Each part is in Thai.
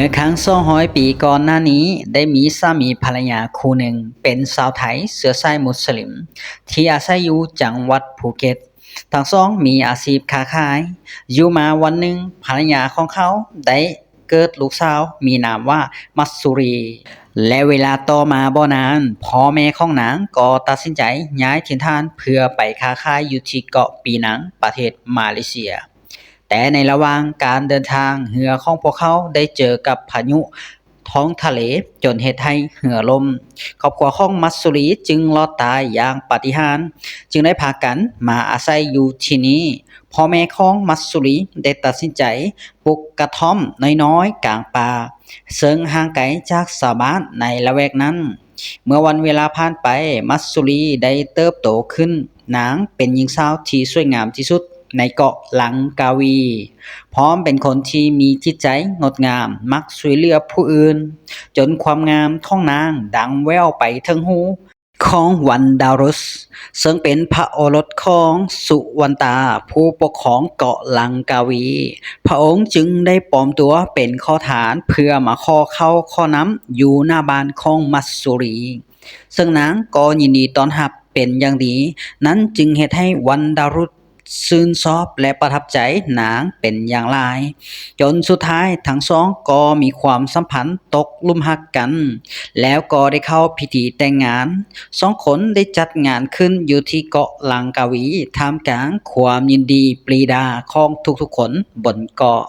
มื่อครั้ง200ปีก่อนหน้านี้ ได้มีสามีภรรยาคู่หนึ่ง เป็นชาวไทยเชื้อสายมุสลิม ที่อาศัยอยู่จังหวัดภูเก็ตทั้งสองมีอาชีพค้าขาย อยู่มาวันหนึ่งภรรยาของเขาได้เกิดลูกสาวมีนามว่ามัสซูรี และเวลาต่อมาบ่นานพ่อแม่ของนางก็ตัดสินใจย้ายถิ่นฐานเพื่อไปค้าขายอยู่ที่เกาะปีนังประเทศมาเลเซีย แต่ในระหว่างการเดินทางเรือของพวกเขาได้เจอกับพายุท้องทะเลจนเฮ็ดให้เรือลมครอบครัวของมัสซูรีจึงรอดตายอย่างปาฏิหาริย์จึงได้พากันมาอาศัยอยู่ที่นี้พ่อแม่ของมัสซูรีได้ตัดสินใจปลูกกระท่อมน้อยๆกลางป่าซึ่งห่างไกลจากชาวบ้านในละแวกนั้น เมื่อวันเวลาผ่านไปมัสซูรีได้เติบโตขึ้นนางเป็นหญิงสาวที่สวยงามที่สุด ในเกาะลังกาวี พร้อมเป็นคนที่มีจิตใจงดงาม มักช่วยเหลือผู้อื่น จนความงามของนางดังแว่วไปถึงหูของวันดารุส ซึ่งเป็นพระโอรสของสุวันตาผู้ปกครองเกาะลังกาวี พระองค์จึงได้ปลอมตัวเป็นข้อฐานเพื่อมาขอเข้าข้อน้ำอยู่หน้าบ้านของมัสซูรี ซึ่งนางก็ยินดีต้อนรับเป็นอย่างดี นั้นจึงเฮ็ดให้วันดารุส ซื่นชอบและประทับใจนางเป็นอย่างหลายจนสุดท้ายทั้งสองก็มีความสัมพันธ์ตกลุมรักกัน แล้วก็ได้เข้าพิธีแต่งงาน สองคนได้จัดงานขึ้นอยู่ที่เกาะลังกาวีท่ามกลางความยินดีปรีดาของทุกๆคนบนเกาะ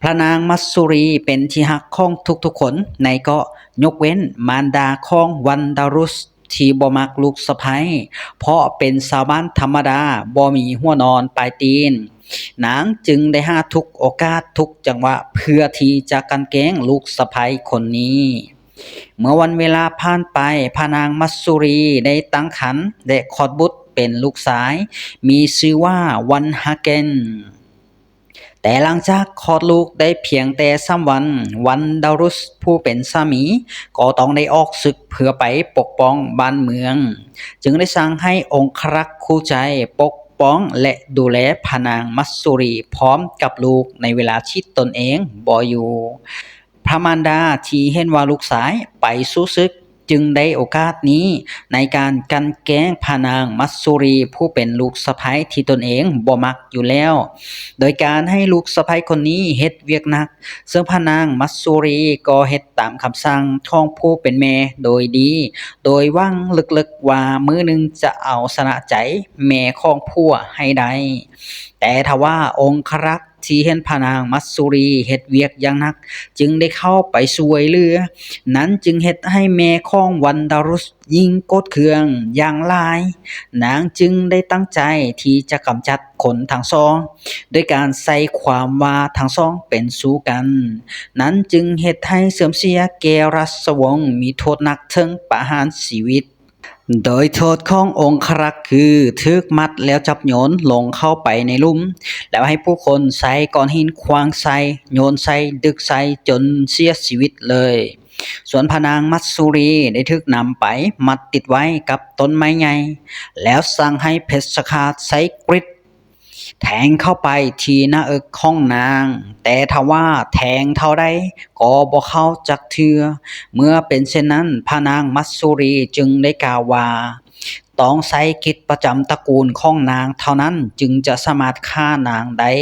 พระนางมัสซูรีเป็นที่ฮักของทุกๆคนในเกาะยกเว้นมารดาของวันดารุส ที่บ่มักลูกสะใภ้เพราะเป็นชาวบ้านธรรมดาบ่มีหัวนอนปลายตีนนางจึงได้หาทุกโอกาสทุกจังหวะเพื่อที่จะกันแก้งลูกสะใภ้คนนี้เมื่อวันเวลาผ่านไปพระนางมัสซูรีได้ตั้งครรภ์และคลอดบุตรเป็นลูกชาย มีชื่อว่าวันฮาเกน แต่หลังจากคลอดลูกได้เพียงแต่สามวัน วันดารุสผู้เป็นสามีก็ต้องได้ออกศึกเพื่อไปปกป้องบ้านเมือง จึงได้สั่งให้องครักษ์คู่ใจปกป้องและดูแลพนางมัสซูรีพร้อมกับลูกในเวลาที่ตนเองบ่อยู่พระมารดาที่เห็นว่าลูกสายไปสู้ศึก จึงได้โอกาสนี้ ในการกันแก้งพระนางมัสซูรี ผู้เป็นลูกสะใภ้ที่ตนเองบ่มักอยู่แล้ว โดยการให้ลูกสะใภ้คนนี้เฮ็ดเวียกนัก ซึ่งพระนางมัสซูรีก็เฮ็ดตามคำสั่งของผู้เป็นแม่โดยดี โดยหวังลึกๆว่ามือหนึ่งจะเอาชนะใจแม่ของผัวให้ได้ แต่ทว่าองครักษ์ที่เห็นพนางมัสซูรีเฮ็ดเวียกอย่างนัก จึงได้เข้าไปช่วยเหลือ นั้นจึงเฮ็ดให้แม่ของวันดารุสยิ่งโกดเคืองอย่างลาย นางจึงได้ตั้งใจที่จะกำจัดคนทั้งสองด้วยการใส่ความว่าทั้งสองเป็นสู้กัน นั้นจึงเฮ็ดให้เสื่อมเสียแก่ราชวงศ์มีโทษหนักถึงประหารชีวิต โดยโทษขององครักษ์คือทึกมัดแล้วจับโยนลงเข้าไปในลุ่ม แล้วให้ผู้คนใส่ก้อนหินควางใส่โยนใส่ดึกใส่จนเสียชีวิตเลย ส่วนพนางมัตสุรีได้ทึกนำไปมัดติดไว้กับต้นไม้ใหญ่แล้วสั่งให้เพชรคาตใส่กริด แทงเข้าไปทีหน้าอกของนาง แต่ทว่าแทงเท่าใดก็บ่เข้าจักเทือ เมื่อเป็นเช่นนั้นพระนางมัตสุรีจึงได้กล่าวว่าต้องใช้กิจประจำตระกูลของนางเท่านั้นจึงจะสามารถฆ่านางได้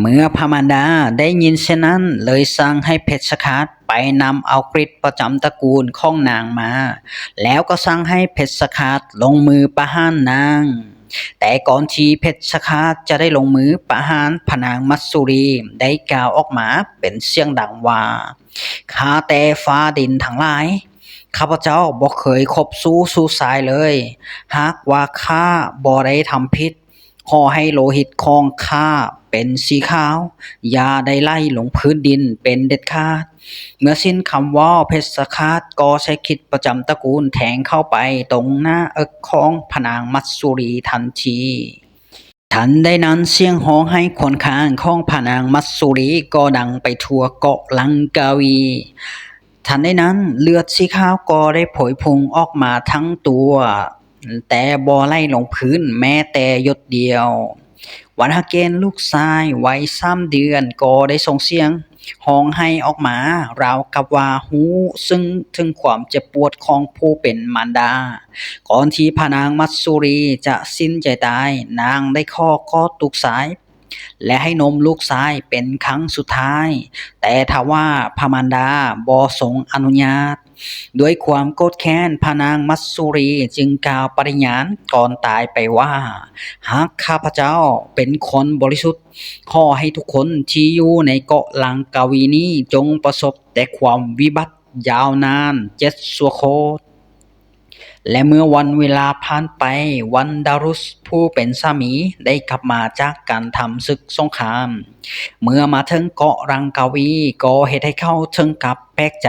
เมื่อพมารดาได้ยินเช่นนั้นเลยสั่งให้เพชฌฆาตไปนำเอากริดประจำตระกูลของนางมา แล้วก็สั่งให้เพชฌฆาตลงมือประหารนาง แต่ก่อนที่เพชฌฆาตจะได้ลงมือประหารพนางมัตสุรีได้กล่าวออกมาเป็นเสียงดังว่าข้าแต่ฟ้าดินทั้งหลายข้าพเจ้าบ่เคยคบสู้สู้สายเลย หากว่าข้าบ่ได้ทำผิดขอให้โลหิตของข้าเป็นสีขาว อย่าได้ไหลลงพื้นดินเป็นเด็ดขาด เมื่อสิ้นคำว่าเพชฌฆาตก็ใช้คิดประจำตระกูลแทงเข้าไปตรงหน้าอกของพระนางมัตสุรีทันทีทันใดนั้นเสียงฮ้องให้คนข้างของพระนางมัตสุรีก็ดังไปทั่วเกาะลังกาวีทันใดนั้นเลือดสีขาวก็ได้ผยพุงออกมาทั้งตัว แต่บ่อไหลลงพื้นแม้แต่หยดเดียว วันฮาเกนลูกชายวัยสามเดือนก็ได้ส่งเสียง ห้องไห้ออกมาราวกับว่าหู้ซึ่งถึงความเจ็บปวดของผู้เป็นมารดา ก่อนที่พระนางมัตสุรีจะสิ้นใจตาย นางได้ข้อกอตุกสาย และให้นมลูกชายเป็นครั้งสุดท้าย แต่ทว่าพมารดาบ่ทรงอนุญาต ด้วยความโกรธแค้นพนางมัตสุรีจึงกล่าวปฏิญาณก่อนตายไปว่า หากข้าพเจ้าเป็นคนบริสุทธิ์ ขอให้ทุกคนที่อยู่ในเกาะลังกาวีนี้จงประสบแต่ความวิบัติยาวนานเจ็ดสัวโคต และเมื่อวันเวลาผ่านไปวันดารุสผู้เป็นสามีได้กลับมาจากการทำศึกสงคราม เมื่อมาถึงเกาะรังกาวีก็เหตุให้เขาถึงกับแปลกใจ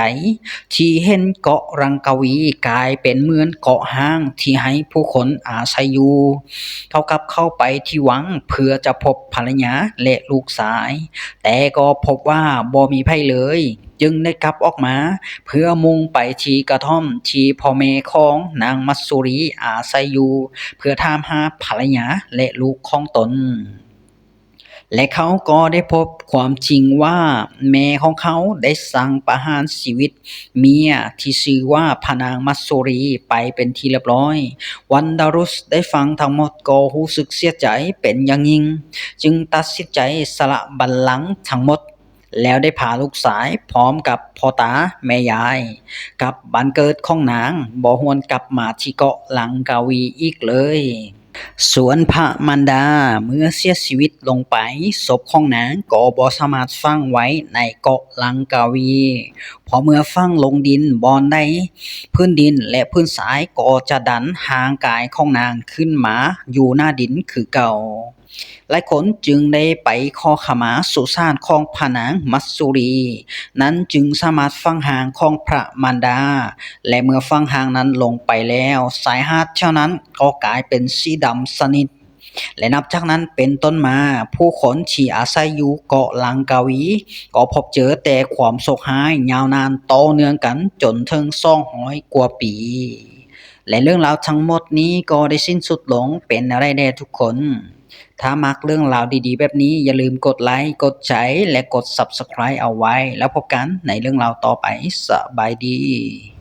ที่เห็นเกาะรังกวีกลายเป็นเหมือนเกาะห้างที่ให้ผู้คนอาศัยอยู่เขากลับเข้าไปที่วังเพื่อจะพบภรรยาและลูกชาย แต่ก็พบว่าบ่มีไผเลย จึงได้กลับออกมา เพื่อมุ่งไปที่กระท่อมที่พ่อแม่ของนางมัตสุรีอาศัยอยู่เพื่อถามหาภรรยาและลูกของตน และเขาก็ได้พบความจริงว่าแม่ของเขาได้สั่งประหารชีวิต เมียที่ชื่อว่าพนางมัตสุรีไปเป็นที่เรียบร้อย วันดารุสได้ฟังทั้งหมดก็รู้สึกเสียใจเป็นอย่างยิ่ง จึงตัดสินใจสละบัลลังก์ทั้งหมดแล้วได้พาลูกสายพร้อมกับพ่อตาแม่ยาย กับบ้านเกิดของนางบ่หวนกลับมาที่เกาะหลังกาวีอีกเลย ส่วนพระมันดาเมื่อเสียชีวิตลงไปศพของนางก็บ่สามารถฝังไว้ในเกาะลังกาวี พอเมื่อฝังลงดินบอนใดพื้นดินและพื้นสายก็จะดันห่างกายของนางขึ้นมาอยู่หน้าดินคือเก่า หลายคนจึงได้ไปขอขมาสุสานของพระนางมัตสุรี นั้นจึงสามารถฟังหางของพระมารดา และเมื่อฟังหางนั้นลงไปแล้ว สายหาดเท่านั้นก็กลายเป็นสีดำสนิทและนับจากนั้นเป็นต้นมาผู้คนที่อาศัยอยู่เกาะลังกาวี ก็พบเจอแต่ความโศกหายยาวนานต่อเนื่องกันจนถึง200กว่าปี และเรื่องราวทั้งหมดนี้ก็ได้สิ้นสุดลงเป็นอะไรแด่ทุกคน ถ้ามักเรื่องราวดีๆ แบบนี้อย่าลืมกดไลค์กดแชร์และกด Subscribe เอาไว้ แล้วพบกันในเรื่องราวต่อไปสบายดี